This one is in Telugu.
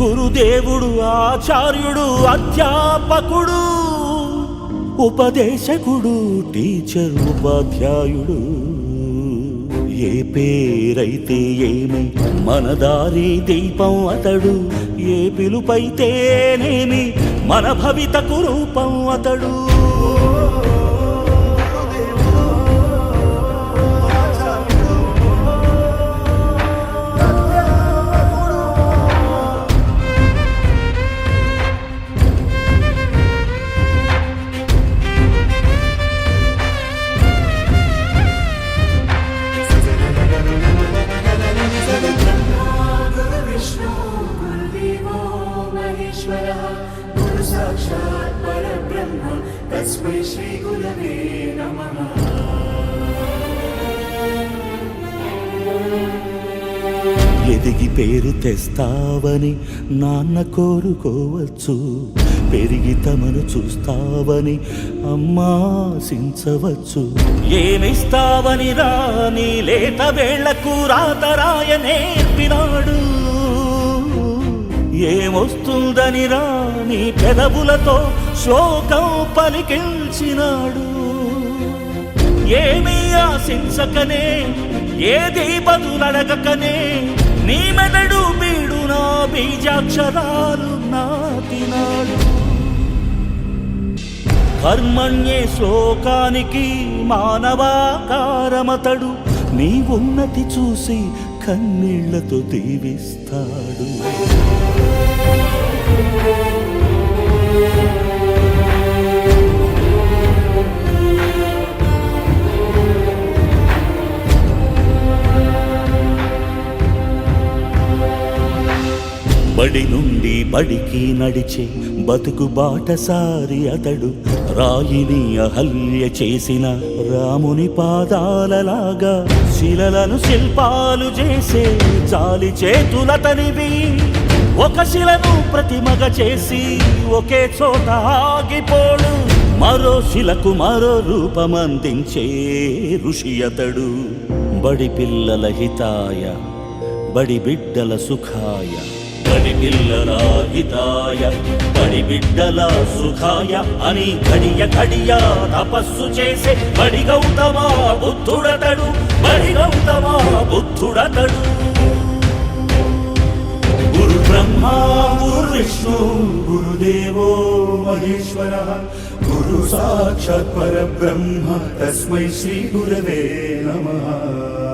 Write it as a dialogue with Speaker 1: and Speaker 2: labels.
Speaker 1: గురుదేవుడు ఆచార్యుడు అధ్యాపకుడు ఉపదేశకుడు టీచర్ ఉపాధ్యాయుడు ఏ పేరైతే ఏమి మనదారి దీపం అతడు ఏ పిలుపైతేనేమి మన భవితకు రూపం అతడు
Speaker 2: Vishnu Kulvivo Maheshwara ఎదిగి పేరు తెస్తావని నాన్న కోరుకోవచ్చు పెరిగి తమను చూస్తావని అమ్మా సించవచ్చు
Speaker 3: ఏమిస్తావని రాని లేత వేళ్లకు రాత రాయ ఏమొస్తుందని రాని పెదవులతో శ్లోకం పలికించినాడు ఏమీ ఆశించకనే ఏది బదులడగకనే నీ మెదడు బీడు నా బీజాక్షరాలు నాటినాడు
Speaker 2: కర్మణ్యే శ్లోకానికి మానవాకారమతడు నీవున్నతి చూసి కన్నీళ్లతో దీవిస్తాడు
Speaker 4: బడి నుండి బడికి నడిచే బతుకు బాటసారి అతడు రాయిని అహల్య చేసిన రాముని పాదాలలాగా శిలలను శిల్పాలు చేసే చాలి చేతులతనివి ఒక శిలను ప్రతిమగ చేసి ఒకే చోట ఆగిపోడు మరో శిలకు మరో రూపమందించే ఋషి అతడు బడి పిల్లల హితాయ బడి బిడ్డల సుఖాయ
Speaker 5: గడి కడిపిల్లల హితాయ కడిబిడ్డల సుఖాయ అని గడియ గడియా తపస్సు చేసే బడి గౌతమా బుద్ధుడతడు బడి గౌతమా బుద్ధుడతడు
Speaker 6: గురు బ్రహ్మ గురు విష్ణు గురుదేవో మహేశ్వర గురు సాక్షాత్ పరబ్రహ్మ తస్మై శ్రీ గురవే నమః